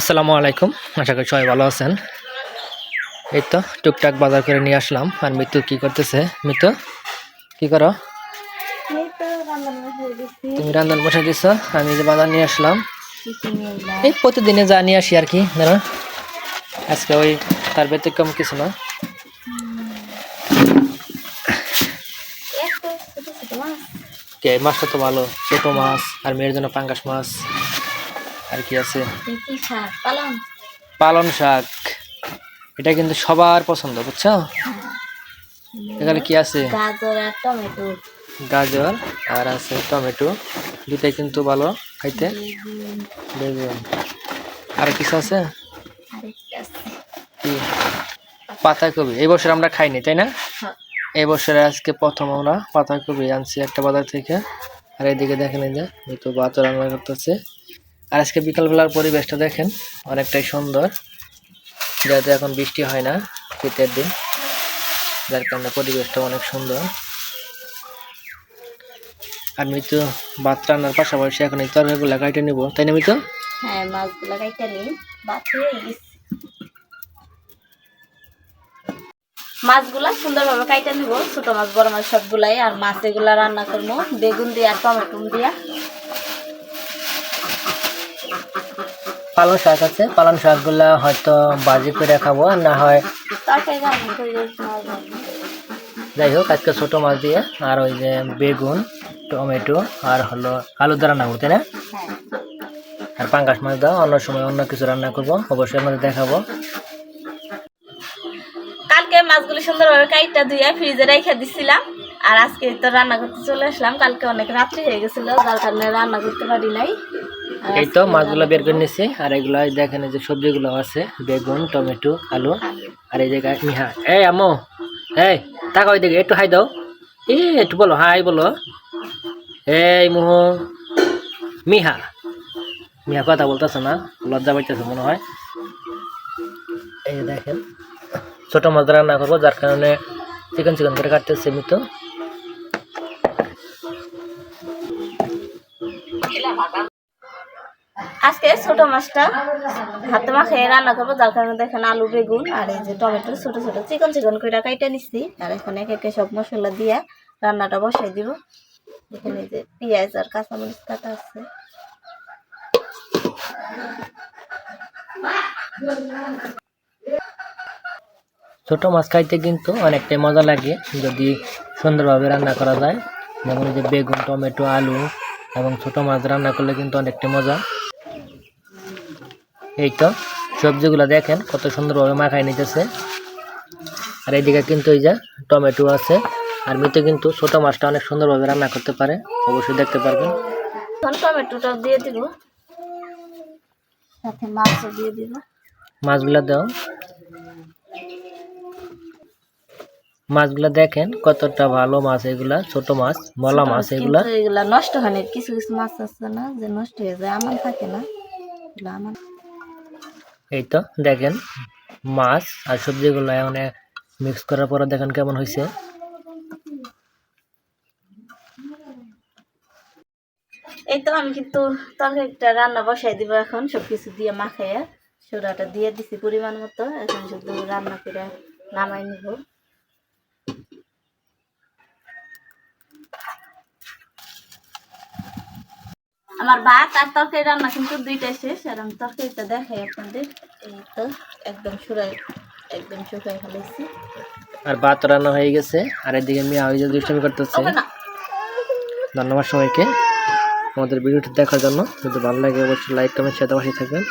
আসসালামু আলাইকুম। আশা করি সবাই ভালো আছেন। এই তো টুকটাক বাজার করে নিয়ে আসলাম। আর মিতু কি করতেছে? মিতু কি করো? তুমি রান্নার বসে দিছ? আমি যে বাজার নিয়ে আসলাম। এই প্রতিদিনে যা নিয়ে আসি আর কি ধরো। আজকে ওই তার ব্যতিক্রম কিছু না। কে মাছটা তো ভালো। ছোট মাছ আর মেয়ের জন্য পাঙ্গাস মাছ। আর কি আছে? পালং? পালন শাক। এটা কিন্তু সবার পছন্দ বুঝছ? এখানে কি আছে? গাজর আর টমেটো। গাজর আর আছে টমেটো। দুটাই কিন্তু ভালো খাইতে। বেগুন, আর কিছু আছে। পাতাকপি। এই বছর আমরা খাইনি তাই না? হ্যাঁ। এই বছরে আজকে প্রথম আমরা পাতাকপি আনছি একটা বাজার থেকে। আর এইদিকে দেখেন এই যে তো বাত রান্না করতেছে। আর আজকে বিকালবেলার পরিবেশটা দেখেন অনেকটাই সুন্দর। যেহেতু এখন বৃষ্টি হয় না শীতের দিন, যার কারণে পরিবেশটা অনেক সুন্দর। আর মৃত্যু ভাত রান্নার পাশাপাশি এখন এই তরকারিগুলো কাটে নিব, তাই না মৃত্যু হ্যাঁ মাছগুলো সুন্দরভাবে কাইটা নিব, ছোট মাছ, বড় মাছ সবগুলাই, আর মাছ এগুলা রান্না করব, বেগুন দিয়ে আর টমেটো দিয়া। পালং শাক আছে। পালং শাকগুলা হয়তো বাজি করে খাব না হয়। যাই হোক আজকে ছোট মাছ দিয়ে আর ওই যে বেগুন টমেটো আর হলো আলু দ্বারা রান্না করতে না? হ্যাঁ। আর পাঙ্গাস মাছ দাও অন্য সময় অন্য কিছু রান্না করব অবশ্যই আপনাদের দেখাবো। সুন্দরভাবে কাইটা ধুয়ে ফ্রিজে রেখে দিছিলাম। আর আজকে তো রান্না করতে চলে আসলাম। কালকে অনেক রাত্রি হয়ে গেছিল যার কারণে রান্না করতে পারি নাই। এই তো মাছগুলো বের করে নিচ্ছি আর এগুলো দেখেন যে সবজিগুলো আছে বেগুন টমেটো আলু আর এই জায়গায় মিহা। এই আমো এই টাকা ওই দিকে একটু হাই দাও। এ একটু বলো হাই বলো। এই মুহ মিহা। মিহা কথা বলতেছে না লজ্জা পাইতেছে মনে হয়। এই দেখেন ছোট মাছ রান্না করব, যার কারণে চিকেন চিকেন করে কাটতেছে মিতো আজকে ছোট মাছটা হাতে মাখিয়ে রান্না করব, যার কারণে দেখেন আলু, বেগুন আর এই যে টমেটো, ছোট ছোট চিকন চিকন করে কাইটা নিচ্ছি আর এখন এক একে সব মশলা দিয়ে রান্নাটা বসাই দিব। এখানে যে পেঁয়াজ আর কাঁচামরিচ কাটা আছে। ছোট মাছ খাইতে কিন্তু অনেকটাই মজা লাগে যদি সুন্দরভাবে রান্না করা যায়। যেমন যে বেগুন টমেটো আলু এবং ছোট মাছ রান্না করলে কিন্তু অনেকটাই মজা। এই তো সবজিগুলো দেখেন কত সুন্দরভাবে মাখাই নিতেছে। আর এইদিকে কিন্তু এই যে টমেটো আছে আর মিতে কিন্তু ছোট মাছটা অনেক সুন্দরভাবে রান্না করতে পারে অবশ্যই দেখতে পারবেন। টমেটোটা দিয়ে দিব। সাথে মাছও দিয়ে দিব। মাছগুলা দাও। মাছগুলা দেখেন কতটা ভালো মাছ এগুলা ছোট মাছ মলা মাছ এগুলা। এগুলা নষ্ট হয় না কিছু কিছু মাছ আছে না যে নষ্ট হয়ে যায় আমার থাকে না। আমার এই তো দেখেন মাছ আর সবজিগুলো এখন মিক্স করার পরে দেখেন কেমন হয়েছে এই তো আমি কিন্তু তরকারিটা রান্না বসাই দিব এখন সব কিছু দিয়ে মাখাইয়া সোডাটা দিয়ে দিছি পরিমাণ মতো এখন শুধু রান্না করে নামাই নিব। আমার ভাত আর তরকারি রান্না কিন্তু দুইটাই শেষ আর আমি তরকারিটা দেখাই আপনাদের। এই তো একদম সুরাই একদম শুকাই ফেলেছি। আর ভাত রান্না হয়ে গেছে আর এদিকে আমি যে দুষ্টামি করতেছি। ধন্যবাদ সবাইকে। আমাদের ভিডিওটি দেখার জন্য। যদি ভালো লাগে অবশ্যই লাইক কমেন্ট শেয়ার পাশে থাকবেন।